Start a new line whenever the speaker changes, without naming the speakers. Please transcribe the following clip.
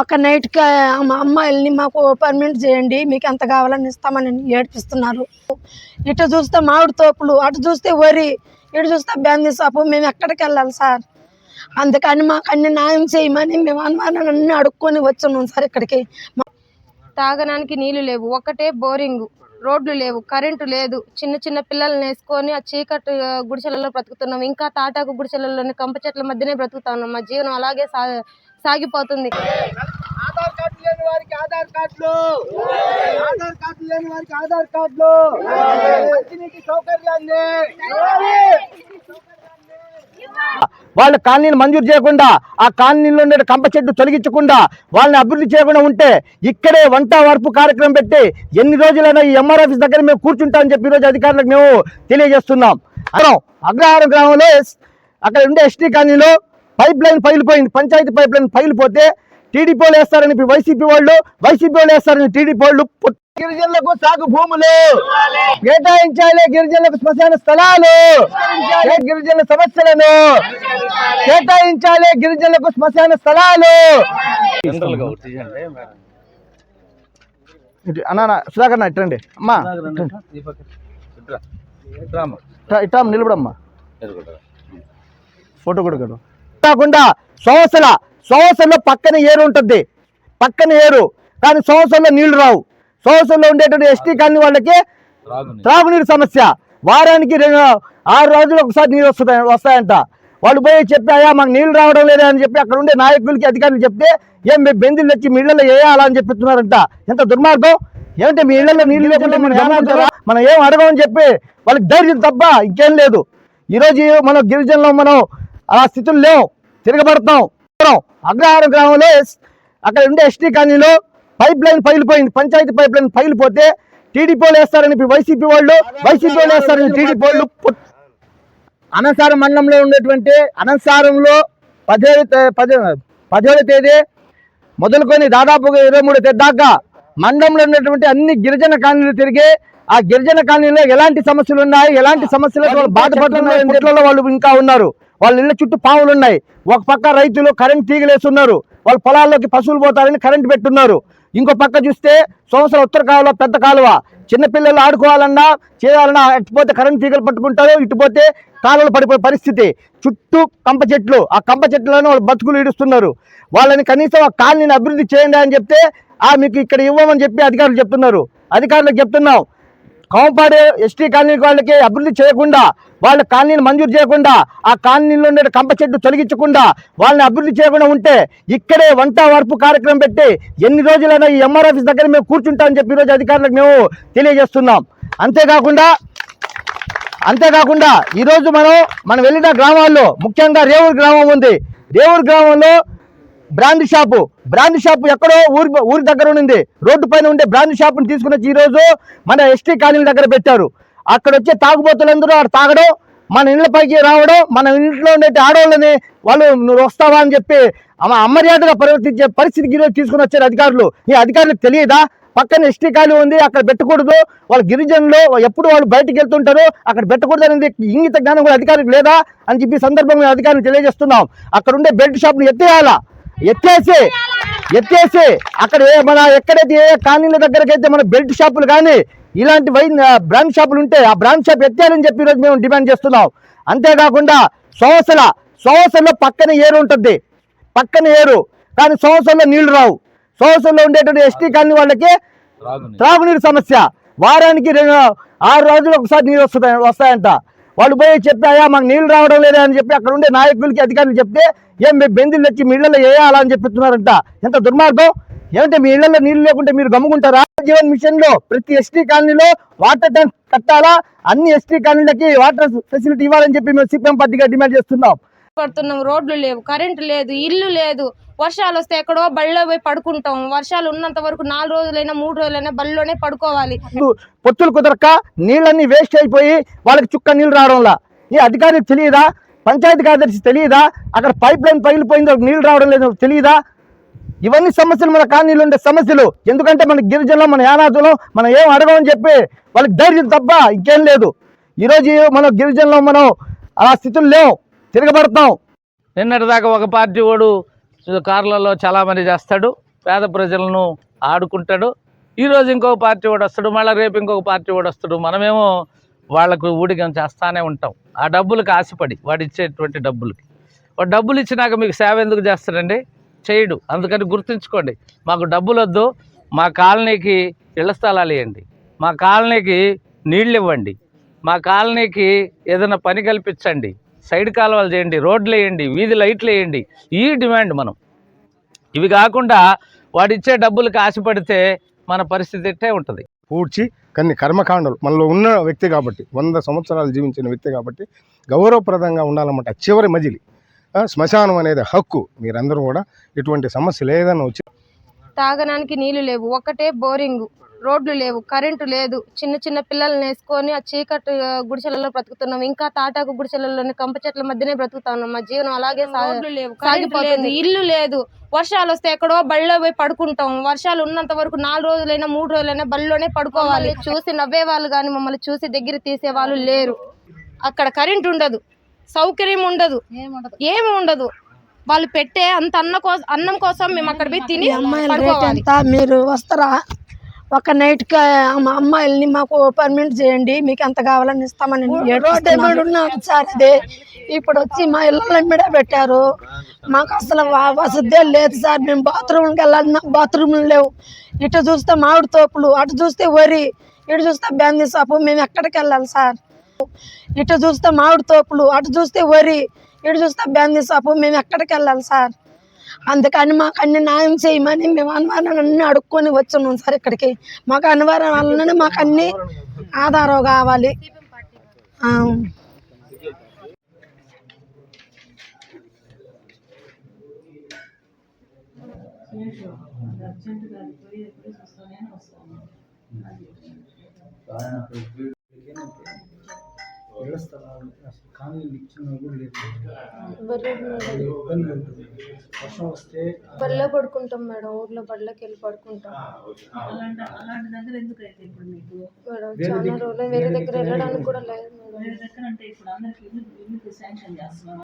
ఒక నైట్కి మా అమ్మాయిల్ని మాకు పర్మనెంట్ చేయండి మీకు ఎంత కావాలని ఇస్తామని ఏడిపిస్తున్నారు. ఇటు చూస్తే మామిడి తోపులు అటు చూస్తే వరి ఇటు చూస్తే బ్యాందీ షాపు మేము ఎక్కడికి వెళ్ళాలి సార్? అందుకని మాకు అన్ని న్యాయం చేయమని మేము అనుమానాలు అన్నీ అడుక్కొని వచ్చున్నాం సార్ ఇక్కడికి.
తాగడానికి నీళ్ళు లేవు ఒకటే బోరింగు. రోడ్లు లేవు కరెంటు లేదు. చిన్న చిన్న పిల్లల్ని వేసుకొని ఆ చీకటి గుడిసెలలో బ్రతుకుతున్నాం. ఇంకా తాటాకు గుడిసెలలోని కంప చెట్ల మధ్యనే బ్రతుకుతా ఉన్నాం. మా జీవనం అలాగే సా సాగిపోతుంది.
ఆధార్ కార్డు లేని వారికి ఆధార్ కార్డులు. ఆధార్ కార్డు లేని వారికి ఆధార్ కార్డులు. మంచినీటి సౌకర్యాన్ని.
వాళ్ళ కాలనీని మంజూరు చేయకుండా ఆ కాలనీలో ఉండే కంప చెట్టు తొలగించకుండా వాళ్ళని అభివృద్ధి చేయకుండా ఉంటే ఇక్కడే వంట వరపు కార్యక్రమం పెట్టి ఎన్ని రోజులైనా ఈ ఎంఆర్ ఆఫీస్ దగ్గర మేము కూర్చుంటామని చెప్పి ఈరోజు అధికారులకు మేము తెలియజేస్తున్నాం. అగ్రహారం గ్రామంలో అక్కడ ఉండే ఎస్టీ కాలనీలో పైప్ లైన్ పగిలిపోయింది. పంచాయతీ పైప్ లైన్ పగిలిపోతే టీడీపీ వాళ్ళు వేస్తారని వైసీపీ వాళ్ళు వైసీపీ వాళ్ళు వేస్తారని టీడీపీ వాళ్ళు గిరిజనులకు సాగు భూములు. కేటాయించాలి గిరిజనులకు శ్మశాన స్థలాలు. ఏ గిరిజనుల సమస్యలను? కేటాయించాలి గిరిజనులకు శ్మశాన స్థలాలు. అన్న సుధాకర్ ఇట్టండి అమ్మా. ఇట్రా నిలబడమ్మా ఫోటో కూడా కదా కాకుండా సంవత్సర సంవత్సరంలో పక్కన ఏరు ఉంటుంది. పక్కన ఏరు కానీ సంవత్సరంలో నీళ్ళు రావు. సంవత్సరంలో ఉండేటువంటి ఎస్టీ కాలనీ వాళ్ళకి త్రాగునీరు. సమస్య. వారానికి రెండు ఆరు రోజులు ఒకసారి నీళ్ళు వస్తాయి వస్తాయంట. వాళ్ళు పోయి చెప్పి అయ్యా మాకు నీళ్ళు రావడం లేదా అని చెప్పి అక్కడ ఉండే నాయకులకి అధికారులు చెప్తే ఏం మీ బెందులు తెచ్చి మీ ఇళ్ళలో వేయాలా అని చెప్తున్నారంట ఎంత దుర్మార్గం. ఏమంటే మీ ఇళ్ళలో నీళ్ళు లేకుంటే మీరు గమనించారా మనం ఏం అడగమని చెప్పి వాళ్ళకి ధైర్యం తప్ప ఇంకేం లేదు. ఈరోజు మనం గిరిజనులు మనం ఆ స్థితులు లేవు తిరగబడతాం అగ్రహారం గ్రామంలో అక్కడ ఉండే ఎస్టీ కాలనీలో పైప్ లైన్ పగిలిపోయింది పంచాయతీ పైప్ లైన్ పగిలిపోతే టీడీపీ వాళ్ళు వేస్తారని ఇప్పుడు వైసీపీ వాళ్ళు వైసీపీ వాళ్ళు వేస్తారని టీడీపీ వాళ్ళు పుట్- అనంతసారం మండలంలో ఉండేటువంటి అనంతసారంలో పదిహేడు తే- పది పదిహేడు తేదీ మొదలుకొని దాదాపుగా ఇరవై మూడు తేదీ దాకా మండలంలో ఉన్నటువంటి అన్ని గిరిజన కాలనీలు తిరిగి ఆ గిరిజన కాలనీలో ఎలాంటి సమస్యలు ఉన్నాయి ఎలాంటి సమస్యలు వాళ్ళు బాధపడుతున్నారు ఇంట్లో వాళ్ళు ఇంకా ఉన్నారు. వాళ్ళ ఇళ్ళ చుట్టూ పాములు ఉన్నాయి. ఒక పక్క రైతులు కరెంట్ తీగలేస్తున్నారు. వాళ్ళ పొలాల్లోకి పశువులు పోతారని కరెంట్ పెట్టున్నారు. ఇంకో పక్క చూస్తే సంవత్సరం ఉత్తర కాలువ పెద్ద కాలువ. చిన్నపిల్లలు ఆడుకోవాలన్నా చేయాలన్నా అటుపోతే కరెంట్ తీగలు పట్టుకుంటారు ఇటుపోతే కాలువలు పడిపోయే పరిస్థితి. చుట్టూ కంప చెట్లు. ఆ కంప చెట్లను వాళ్ళు బతుకులు ఈడుస్తున్నారు. వాళ్ళని కనీసం ఆ కాలనీని అభివృద్ధి చేయండి అని చెప్తే ఆ మీకు ఇక్కడ ఇవ్వమని చెప్పి అధికారులు చెప్తున్నారు. అధికారులకు చెప్తున్నాం. కోంపాడు ఎస్టీ కాలనీ వాళ్ళకి అభివృద్ధి చేయకుండా వాళ్ళ కాలనీని మంజూరు చేయకుండా ఆ కాలనీలో ఉండే కంప చెట్టు తొలగించకుండా వాళ్ళని అభివృద్ధి చేయకుండా ఉంటే ఇక్కడే వంట వరపు కార్యక్రమం పెట్టి ఎన్ని రోజులైనా ఈ ఎంఆర్ ఆఫీస్ దగ్గర మేము కూర్చుంటామని చెప్పి ఈరోజు అధికారులకు మేము తెలియజేస్తున్నాం. అంతేకాకుండా అంతేకాకుండా ఈరోజు మనం మనం వెళ్ళిన గ్రామాల్లో ముఖ్యంగా రేవూరు గ్రామం ఉంది. రేవూరు గ్రామంలో బ్రాండ్ షాపు. బ్రాండ్ షాపు ఎక్కడో ఊరి ఊరి దగ్గర ఉంది రోడ్డు పైన ఉండే బ్రాండ్ షాపుని తీసుకుని ఈరోజు మన ఎస్టీ కాలనీ దగ్గర పెట్టారు. అక్కడ వచ్చే తాగుబోతులందరూ ఆడ తాగడం మన ఇళ్ళపైకి రావడం మన ఇంట్లో ఉండే ఆడవాళ్ళని వాళ్ళు నువ్వు వస్తావా అని చెప్పి అమర్యాదగా ప్రవర్తించే పరిస్థితికి ఈరోజు తీసుకుని వచ్చారు అధికారులు. ఈ అధికారులకు తెలియదా? పక్కన ఎస్టీ ఖాళీ ఉంది అక్కడ పెట్టకూడదు. వాళ్ళ గిరిజనులు ఎప్పుడు వాళ్ళు బయటకు వెళ్తుంటారు అక్కడ పెట్టకూడదు అనేది ఇంగిత జ్ఞానం కూడా అధికారికి లేదా అని చెప్పి సందర్భంగా అధికారులు తెలియజేస్తున్నాం. అక్కడ ఉండే బెల్ట్ షాప్ని ఎత్తేయాలా? ఎత్తేసి ఎత్తేసి అక్కడ ఏ మన ఎక్కడైతే ఏ కాలనీల దగ్గరకి అయితే మన బెల్ట్ షాపులు కానీ ఇలాంటి వైన్ బ్రాండ్ షాపులు ఉంటే ఆ బ్రాండ్ షాప్ ఎత్తేయాలని చెప్పి ఈరోజు మేము డిమాండ్ చేస్తున్నాం. అంతేకాకుండా సంవత్సర సంవత్సరంలో పక్కన ఏరు ఉంటుంది. పక్కన ఏరు కానీ సంవత్సరంలో నీళ్ళు రావు. సంవత్సరంలో ఉండేటువంటి ఎస్టీ కాలనీ వాళ్ళకి త్రాగునీరు. సమస్య. వారానికి రెండు ఆరు రోజులు ఒకసారి నీళ్ళు వస్తాయి వస్తాయంట. వాళ్ళు పోయి చెప్పాయా మాకు నీళ్ళు రావడం లేదా? అని చెప్పి అక్కడ ఉండే నాయకులకి అధికారులు చెప్తే ఏం మీ బెందులు వచ్చి మీ ఇళ్ళలో వేయాలా? అని చెప్తున్నారంట. ఎంత దుర్మార్గం! ఏమంటే మీ ఇళ్ళలో నీళ్ళు లేకుంటే మీరు గమ్ముకుంటారా? జీవన్ మిషన్లో ప్రతి ఎస్టీ కాలనీలో వాటర్ ట్యాంక్ కట్టాలా? అన్ని ఎస్టీ కాలనీలకి వాటర్ ఫెసిలిటీ ఇవ్వాలని చెప్పి మేము సిపిఎం పార్టీగా డిమాండ్ చేస్తున్నాం.
పడుతున్నాం రోడ్లు లేవు కరెంటు లేదు ఇల్లు లేదు. వర్షాలు వస్తే ఎక్కడో బళ్ళో పోయి పడుకుంటాం. వర్షాలు ఉన్నంత వరకు నాలుగు రోజులైనా మూడు రోజులైనా బళ్ళలోనే పడుకోవాలి.
పొత్తులు కుదరక నీళ్ళన్నీ వేస్ట్ అయిపోయి వాళ్ళకి చుక్క నీళ్ళు రావడంలా? ఈ అధికారికి తెలియదా? పంచాయతీ కార్యదర్శి తెలియదా? అక్కడ పైప్ లైన్ పగిలిపోయింది నీళ్ళు రావడం లేదు తెలియదా? ఇవన్నీ సమస్యలు మన కాలనీలో ఉండే సమస్యలు. ఎందుకంటే మన గిరిజనులు మన యానాదులు మనం ఏం అడగమని చెప్పి వాళ్ళకి ధైర్యం తప్ప ఇంకేం లేదు. ఈరోజు మన గిరిజనులు మనం ఆ స్థితులు లేవు. తిరగబడతాం.
నిన్నటిదాకా ఒక పార్టీ వాడు కార్లలో చాలామంది చేస్తాడు పేద ప్రజలను ఆడుకుంటాడు. ఈరోజు ఇంకొక పార్టీ వాడు వస్తాడు మళ్ళీ రేపు ఇంకొక పార్టీ వాడు వస్తాడు. మనమేమో వాళ్ళకు ఊడిగం చేస్తానే ఉంటాం. ఆ డబ్బులకు ఆశపడి వాడు ఇచ్చేటువంటి డబ్బులకి. వాడు డబ్బులు ఇచ్చినాక మీకు సేవ ఎందుకు చేస్తాడండి? చేయడు. అందుకని గుర్తుంచుకోండి మాకు డబ్బులు వద్దు మా కాలనీకి ఇళ్ళ స్థలాలు ఇవ్వండి మా కాలనీకి నీళ్ళు ఇవ్వండి. మా కాలనీకి ఏదైనా పని కల్పించండి. సైడ్ కాలువలు చేయండి రోడ్లు వేయండి వీధి లైట్లు వేయండి. ఈ డిమాండ్ మనం. ఇవి కాకుండా వాడిచ్చే డబ్బులకు ఆశపడితే మన పరిస్థితి ఇట్టే ఉంటుంది.
పూడ్చి కొన్ని కర్మకాండలు. మనలో ఉన్న వ్యక్తి కాబట్టి వంద సంవత్సరాలు జీవించిన వ్యక్తి కాబట్టి గౌరవప్రదంగా ఉండాలన్నమాట. చివరి మజిలి. శ్మశానం అనేది హక్కు. మీరందరూ కూడా ఇటువంటి సమస్యలు ఏదైనా వచ్చి
తాగడానికి నీళ్ళు లేవు. ఒకటే బోరింగ్. రోడ్లు లేవు కరెంటు లేదు. చిన్న చిన్న పిల్లల్ని వేసుకొని ఆ చీకటి గుడిసెలలో బ్రతుకుతున్నాం. ఇంకా తాటాకు గుడిసెలలోని కంప చెట్ల మధ్యనే బ్రతుకుతున్నాం మా జీవనం అలాగే సాగి- సాగిపోతుంది. ఇల్లు లేదు. వర్షాలు వస్తే ఎక్కడో బళ్ళో పోయి పడుకుంటాం. వర్షాలు ఉన్నంత వరకు నాలుగు రోజులైనా మూడు రోజులైనా బళ్ళలోనే పడుకోవాలి. చూసి నవ్వే వాళ్ళు కానీ మమ్మల్ని చూసి దగ్గర తీసే వాళ్ళు లేరు. అక్కడ కరెంట్ ఉండదు. సౌకర్యం ఉండదు. ఏమి ఉండదు. వాళ్ళు పెట్టే అంత అన్న కోసం అన్నం కోసం మేము అక్కడ పోయి తిని
మీరు వస్తారా? ఒక నైట్కి మా అమ్మాయిల్ని మాకు పర్మిట్ చేయండి మీకు ఎంత కావాలని ఇస్తామని రోడ్ ఎమ్మడి ఉన్నాం సార్ అదే. ఇప్పుడు వచ్చి మా ఇళ్ళ మీద పెట్టారు. మాకు అసలు వసతే లేదు సార్. మేము బాత్రూమ్కి వెళ్ళాలన్నా బాత్రూమ్లు లేవు. ఇటు చూస్తే మామిడి తోపులు అటు చూస్తే వరి ఇటు చూస్తే బ్యాందీ షాపు మేము ఎక్కడికి వెళ్ళాలి సార్? ఇటు చూస్తే మామిడి తోపులు అటు చూస్తే వరి ఇటు చూస్తే బ్యాందీ షాపు మేము ఎక్కడికి వెళ్ళాలి సార్? అందుకని మాకు అన్ని న్యాయం చేయమని మేము అనివారం అన్ని అడుక్కొని వచ్చున్నాం సార్ ఇక్కడికి. మాకు అనివారం వల్లనే మాకు అన్ని ఆధారం కావాలి. ఆ.
బళ్ళో పడుకుంటాం మేడం. ఊర్లో బళ్ళకి వెళ్ళి పడుకుంటాం.
అలాంటి దగ్గర ఎందుకు అయితే ఇప్పుడు మీకు?
మేడం చాలా రోజులు వేరే దగ్గర వెళ్ళడానికి కూడా లేదు మేడం.
వేరే దగ్గర అంటే ఇప్పుడు అందరికి ఇల్లు శాంక్షన్ చేస్తున్నారు